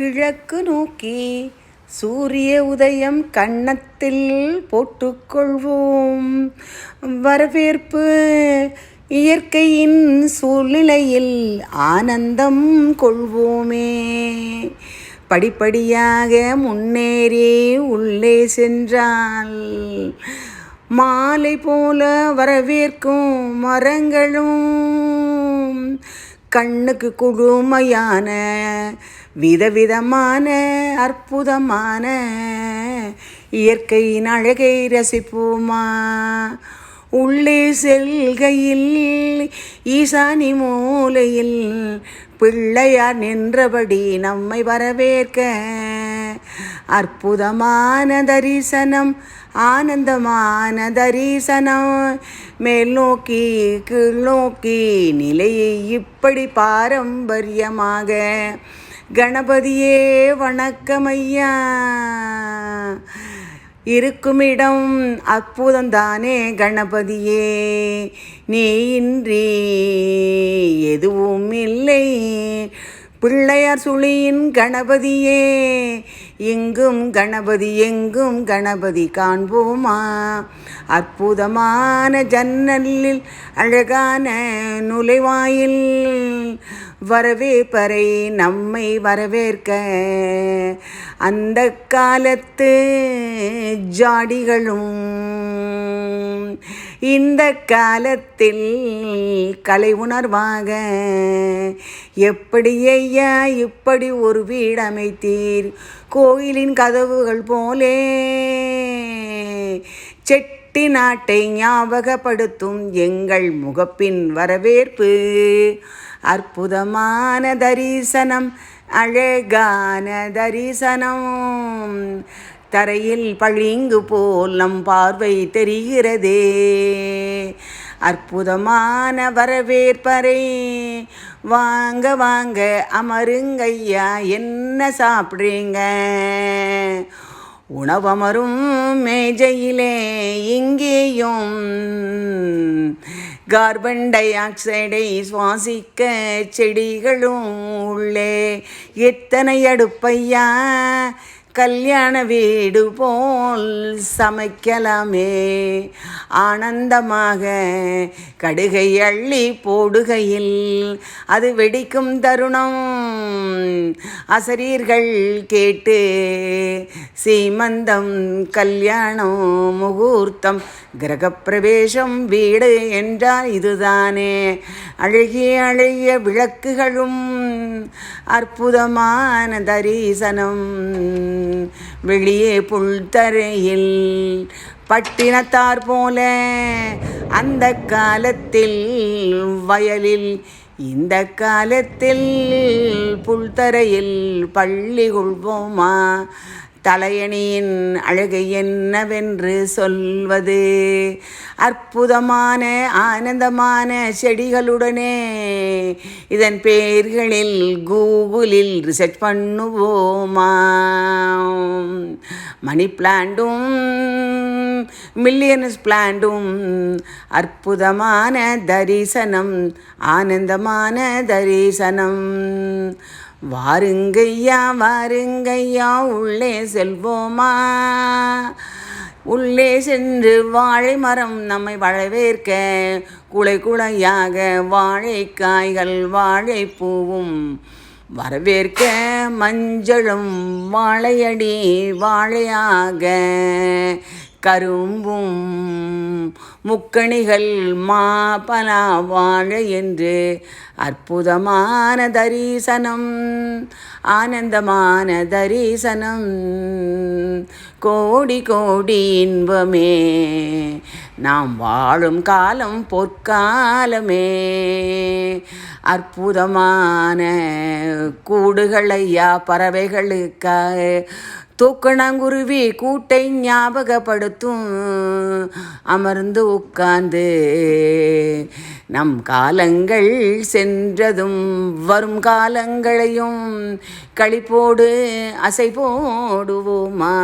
கிழக்கு நோக்கி சூரிய உதயம் கன்னத்தில் போட்டுக்கொள்வோம். வரவேற்பு. இயற்கையின் சூழ்நிலையில் ஆனந்தம் கொள்வோமே. படிப்படியாக முன்னேறி உள்ளே சென்றால் மாலை போல வரவேற்கும் மரங்களும் கண்ணுக்கு குழுமையான விதவிதமான அற்புதமான இயற்கையின் அழகை ரசிப்போமா? உள்ளே செல்கையில் ஈசானி மூலையில் பிள்ளையார் நின்றபடி நம்மை வரவேற்க அற்புதமான தரிசனம் ஆனந்தமான தரிசனம். மேல் நோக்கி கீழ் நோக்கி நிலையை இப்படி பாரம்பரியமாக. கணபதியே வணக்கமையா இருக்குமிடம் அற்புதந்தானே கணபதியே. நீ இன்றி எதுவும் இல்லை. பிள்ளையார் சுழியின் கணபதியே. எங்கும் கணபதி எங்கும் கணபதி காண்போமா? அற்புதமான ஜன்னலில் அழகான நுழைவாயில் வரவேற்பறை நம்மை வரவேற்க. அந்த காலத்து ஜாடிகளும் இந்த காலத்தில் கலை உணர்வாக எப்படி ஐயா இப்படி ஒரு வீடு அமைத்தீர். கோயிலின் கதவுகள் போலே செட்டி நாட்டை ஞாபகப்படுத்தும் எங்கள் முகப்பின் வரவேற்பு. அற்புதமான தரிசனம் அழகான தரிசனம். தரையில் பளிங்கு போல் நம் பார்வை தெரிகிறதே. அற்புதமான வரவேற்பறை. வாங்க வாங்க அமருங்கய்யா என்ன சாப்பிட்றீங்க? உணவமரும் மேஜையிலே இங்கேயும். கார்பன் டை ஆக்சைடை சுவாசிக்க செடிகளும் உள்ளே. எத்தனை அடுப்பையா? கல்யாண வீடு போல் சமைக்கலாமே. ஆனந்தமாக கடுகை அள்ளி போடுகையில் அது வெடிக்கும் தருணம். அசரீர்கள் கேட்டு சீமந்தம் கல்யாணம் முகூர்த்தம். கிரகப்பிரவேசம் வீடு என்றால் இதுதானே. அழகிய அழகிய விளக்குகளும் அற்புதமான தரிசனம். வெளியே புல்தரையில் பட்டினத்தார் போல அந்த காலத்தில் வயலில் இந்த காலத்தில் புல்தரையில் பள்ளி கொள்வோமா? தலையணியின் அழகை என்னவென்று சொல்வது? அற்புதமான ஆனந்தமான செடிகளுடனே இதன் பெயர்களில் கூகுளில் ரிசர்ச் பண்ணுவோமா? மணி பிளாண்டும் மில்லியனஸ் பிளாண்டும் அற்புதமான தரிசனம் ஆனந்தமான தரிசனம். வாருங்கய்யா வாருங்கய்யா உள்ளே செல்வோமா? உள்ளே சென்று வாழை மரம் நம்மை வரவேற்க குலை குலையாக வாழைக்காய்கள் வாழைப்பூவும் வரவேற்க மஞ்சளும் வாழையடி வாழையாக. கரும்பும் முக்கணிகள் மா பலா என்று அற்புதமான தரிசனம் ஆனந்தமான தரிசனம். கோடி கோடி இன்பமே நாம் வாழும் காலம் பொற்காலமே. அற்புதமான கூடுகளையா பறவைகளுக்காக தூக்கணாங்குருவி கூட்டை ஞாபகப்படுத்தும். அமர்ந்து உட்கார்ந்து நம் காலங்கள் சென்றதும் வரும் காலங்களையும் களிப்போடு அசை போடுவோமா